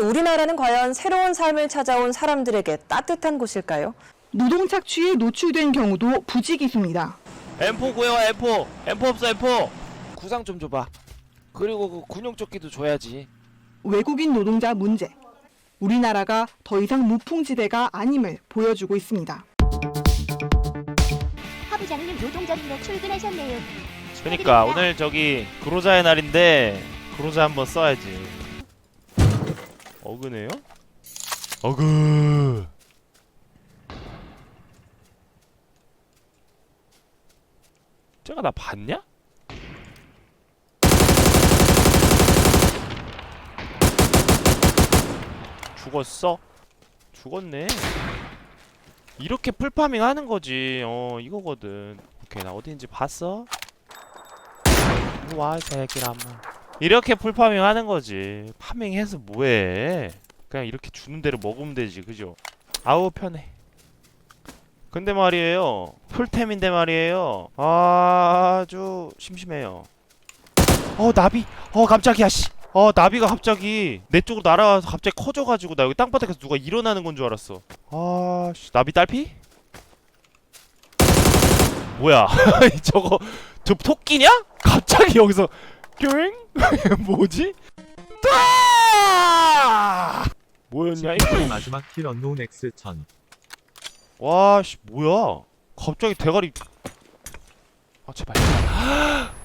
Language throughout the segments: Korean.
우리나라는 과연 새로운 삶을 찾아온 사람들에게 따뜻한 곳일까요? 노동 착취에 노출된 경우도 부지기수입니다. M4 구해와 M4 M4 없어 M4 구상 좀 줘봐 그리고 그 군용 조끼도 줘야지 외국인 노동자 문제. 우리나라가 더 이상 무풍지대가 아님을 보여주고 있습니다. 하부장님 노동절인데 출근하셨네요. 그니까 오늘 저기 근로자의 날인데 근로자 한번 써야지 어그네요? 어그 쟤가 나 봤냐? 죽었어? 죽었네 이렇게 풀파밍 하는 거지 어 이거거든 오케이 나 어디인지 봤어? 와 새끼라 마 이렇게 풀파밍 하는 거지. 파밍해서 뭐해? 그냥 이렇게 주는 대로 먹으면 되지 그죠? 아우 편해. 근데 말이에요. 풀템인데 말이에요. 아주 심심해요. 어 나비. 어 깜짝이야 씨어 나비가 갑자기 내 쪽으로 날아와서 갑자기 커져가지고 나 여기 땅바닥에서 누가 일어나는 건 줄 알았어. 아씨. 나비 딸피? 뭐야? 저거 저 토끼냐? 갑자기 여기서 뀨잉? 뭐지? 따! 뭐였냐 이거? 시즌 마지막 킬 언노운 X 1000 와씨 뭐야? 갑자기 대가리 아 제발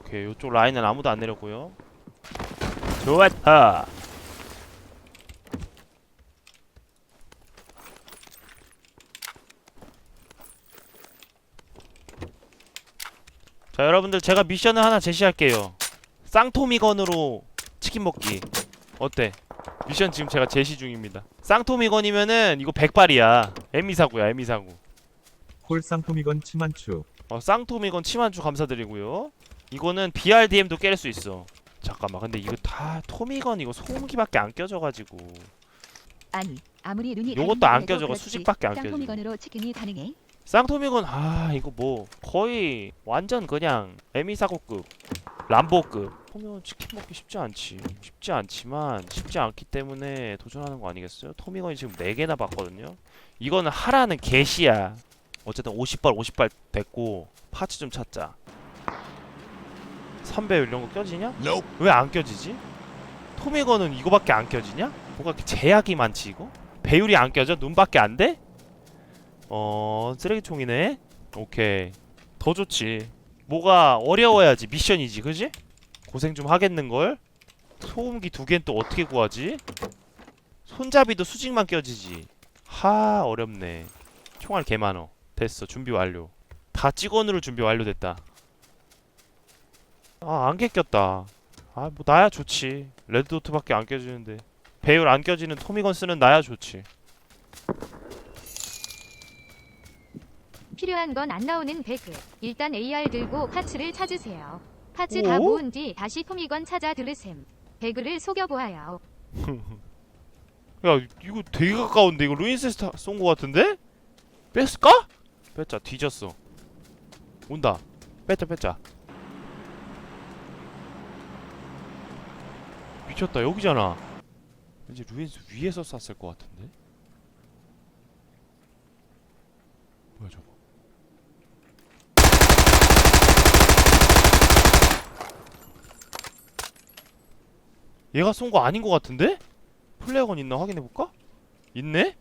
오케이 요쪽 라인은 아무도 안 내렸고요 좋았다 자 여러분들 제가 미션을 하나 제시할게요. 쌍토미건으로 치킨 먹기. 어때? 미션 지금 제가 제시 중입니다. 쌍토미건이면은 이거 백발이야. 에미사구야 에미사구 콜 쌍토미건 치만추. 어, 쌍토미건 치만추 감사드리고요. 이거는 BRDM도 깰 수 있어. 잠깐만 근데 이거 다 토미건 이거 소음기밖에 안 껴져가지고. 아니 아무리 눈이 요것도 안 껴져가. 수직밖에 안 껴져 쌍토미건으로 치킨이 가능해? 쌍토미건 아 이거 뭐 거의 완전 그냥 에미사고급 람보급 토미건 치킨 먹기 쉽지 않지 쉽지 않지만 쉽지 않기 때문에 도전하는 거 아니겠어요? 토미건이 지금 4개나 봤거든요 이거는 하라는 개시야 어쨌든 50발 50발 됐고 파츠 좀 찾자 선배율 이런 거 껴지냐? 왜안 껴지지? 토미건은 이거밖에 안 껴지냐? 뭐가 이렇게 제약이 많지 이거? 배율이 안 껴져? 눈밖에 안 돼? 어 쓰레기통이네. 오케이. 더 좋지. 뭐가 어려워야지 미션이지 그지? 고생 좀 하겠는걸? 소음기 두 개는 또 어떻게 구하지? 손잡이도 수직만 껴지지. 하 어렵네. 총알 개 많어. 됐어 준비 완료. 다 찍어누를 준비 완료됐다. 아 안개 꼈다. 아 뭐 나야 좋지. 레드도트밖에 안 껴지는데. 배율 안 껴지는 토미건 쓰는 나야 좋지 필요한 건 안 나오는 배그. 일단 AR 들고 파츠를 찾으세요. 파츠 다 오? 모은 뒤 다시 토미건 찾아 들으셈. 배그를 속여보아요. 야 이거 되게 가까운데 이거 루인세스타 쏜거 같은데? 뺐을까? 뺐자 뒤졌어 온다 뺐자 뺐자 미쳤다 여기잖아 왠지 루인스 위에서 쐈을 것 같은데? 뭐야 저거 얘가 쏜 거 아닌 것 같은데? 플레어건 있나 확인해볼까? 있네?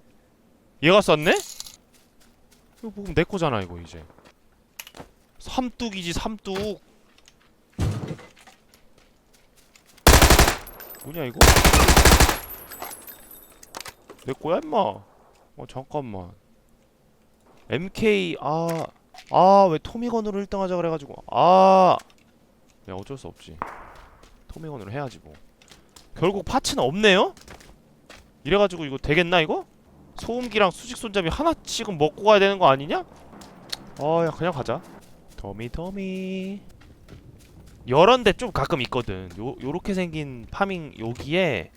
얘가 쐈네? 이거 보면 내 거잖아 이거 이제 삼뚝이지 삼뚝 뭐냐 이거? 내 거야 임마 어 잠깐만 MK 아 아 왜 토미건으로 1등 하자 그래가지고 아 야 어쩔 수 없지 토미건으로 해야지 뭐 결국 파츠는 없네요? 이래가지고 이거 되겠나 이거? 소음기랑 수직 손잡이 하나씩은 먹고 가야 되는 거 아니냐? 어야 그냥 가자 더미 더미 여런데 좀 가끔 있거든 요 요렇게 생긴 파밍 여기에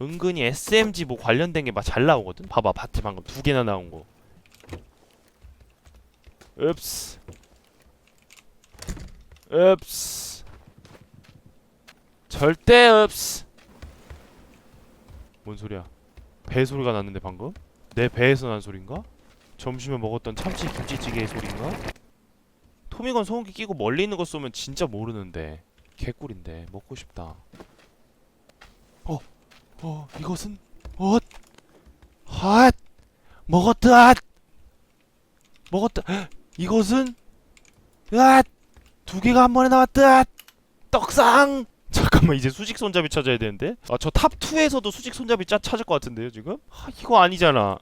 은근히 SMG 뭐 관련된 게 막 잘 나오거든. 봐봐, 바티 방금 두 개나 나온 거. 읍스. 읍스. 절대 읍스. 뭔 소리야? 배 소리가 났는데 방금? 내 배에서 난 소린가? 점심에 먹었던 참치 김치찌개의 소린가? 토미건 소음기 끼고 멀리 있는 거 쏘면 진짜 모르는데 개꿀인데 먹고 싶다. 어, 어 이것은 엇, 핫, 먹었다, 먹었다. 헉, 이것은 앗, 두 개가 한 번에 나왔다. 떡상. 잠깐만 이제 수직 손잡이 찾아야 되는데. 아 저 탑 2에서도 수직 손잡이 짜 찾을 것 같은데요 지금? 아, 이거 아니잖아.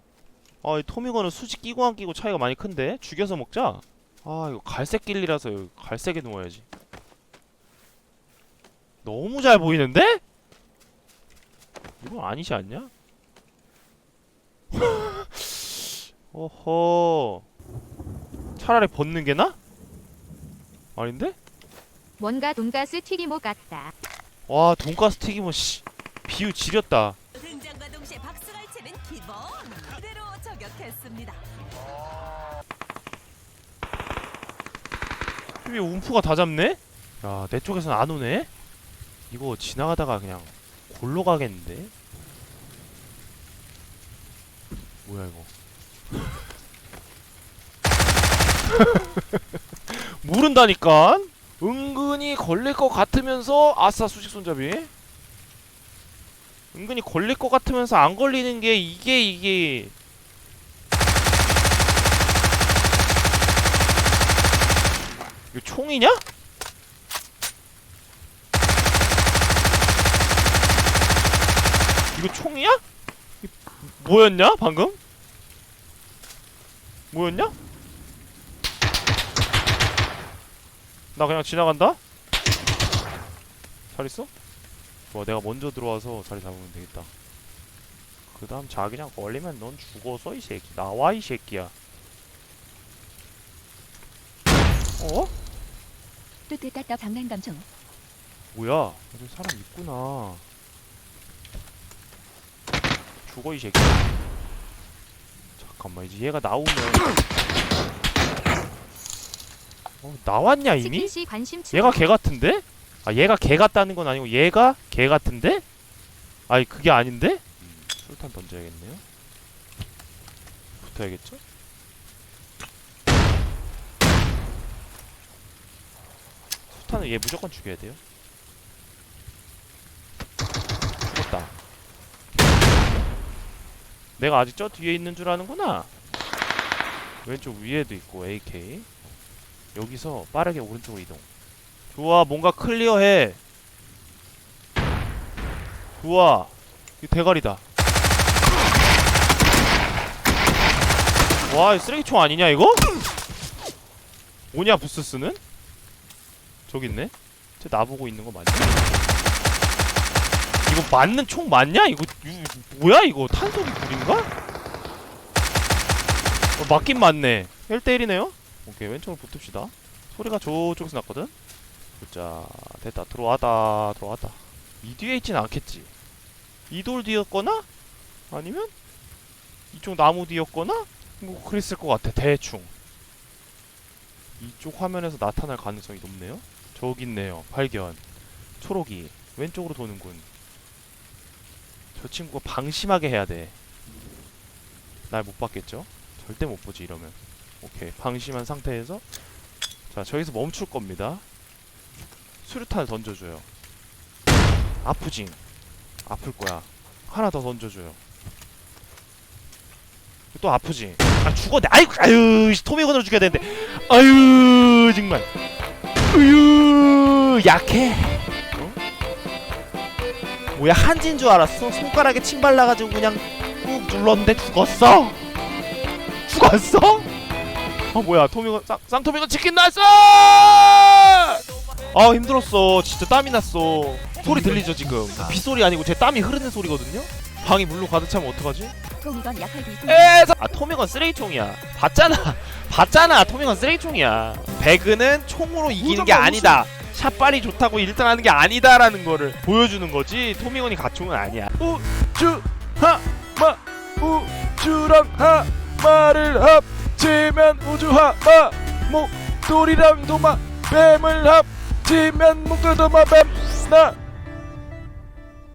아, 이 토미건은 수직 끼고 안 끼고 차이가 많이 큰데? 죽여서 먹자. 아, 이거 갈색 길리라서 갈색에 누워야지. 너무 잘 보이는데? 이건 아니지 않냐? 어허. 차라리 벗는 게 나? 아닌데? 뭔가 돈가스 튀기모 같다. 와, 돈가스 튀김은 씨. 비유 지렸다. 등장과 동시에 박수갈채는 기본 그대로 저격했습니다. 왜 움프가 다 잡네? 야, 내 쪽에서는 안 오네? 이거 지나가다가 그냥 골로 가겠는데? 뭐야, 이거. 모른다니까? 은근히 걸릴 것 같으면서, 아싸, 수직 손잡이. 은근히 걸릴 것 같으면서 안 걸리는 게 이게, 이게. 이거 총이냐? 이거 총이야? 이- 뭐였냐 방금? 뭐였냐? 나 그냥 지나간다? 잘 있어? 좋아 내가 먼저 들어와서 자리 잡으면 되겠다 그 다음 자기장 걸리면 넌 죽어서 이 새끼 나와 이 새끼야 어? 뜨뜻따따 장난감 중. 뭐야? 여기 사람 있구나. 죽어 이 새끼. 잠깐만 이제 얘가 나오면. 어 나왔냐 이미? 관심. 얘가 개 같은데? 아 얘가 개 같다는 건 아니고 얘가 개 같은데? 아니 그게 아닌데? 음, 술탄 던져야겠네요. 붙어야겠죠? 술탄은 얘 무조건 죽여야 돼요. 죽었다. 내가 아직 저 뒤에 있는 줄 아는구나. 왼쪽 위에도 있고 AK. 여기서 빠르게 오른쪽으로 이동. 좋아, 뭔가 클리어해. 좋아. 이 대가리다. 와, 이 쓰레기총 아니냐 이거? 뭐냐 부스스는? 저기 있네. 쟤 나보고 있는 거 맞냐? 이거 맞는 총 맞냐? 이거 유, 뭐야 이거 탄소기 불인가? 어, 맞긴 맞네. 1대1이네요. 오케이 왼쪽으로 붙읍시다. 소리가 저쪽에서 났거든. 자 됐다 들어왔다 들어왔다. 이 뒤에 있진 않겠지. 이 돌 뒤였거나 아니면 이쪽 나무 뒤였거나 뭐 그랬을 것 같아 대충. 이쪽 화면에서 나타날 가능성이 높네요. 저기 있네요. 발견. 초록이 왼쪽으로 도는군. 저 친구가 방심하게 해야 돼. 날 못 봤겠죠? 절대 못 보지 이러면. 오케이 방심한 상태에서 자 저기서 멈출 겁니다. 수류탄을 던져줘요. 아프징. 아플 거야. 하나 더 던져줘요. 또 아프지. 아 죽었네. 아이고 아유 씨, 토미건으로 죽여야 되는데. 아유 정말. 으유 약해. 어? 뭐야 한지인 줄 알았어? 손가락에 침 발라가지고 그냥 꾹 눌렀는데 죽었어. 죽었어? 어 뭐야 토미건 쌍, 쌍토미건 치킨 났어! 아 힘들었어. 진짜 땀이 났어. 소리 들리죠 지금? 빗소리 아니고 제 땀이 흐르는 소리거든요? 방이 물로 가득 차면 어떡하지? 토미건 약할 기. 에서 아 토미건 쓰레기총이야. 봤잖아. 봤잖아 토미건 쓰레기총이야. 배그는 총으로 이기는 게 아니다. 샷발이 좋다고 1등 하는 게 아니다라는 거를 보여주는 거지. 토미건이 가총은 아니야. 어? 우주 하마 우주랑 하마를 합 치면 우주 하마 목돌이랑 도마 뱀을 합치면 목돌 도마 뱀나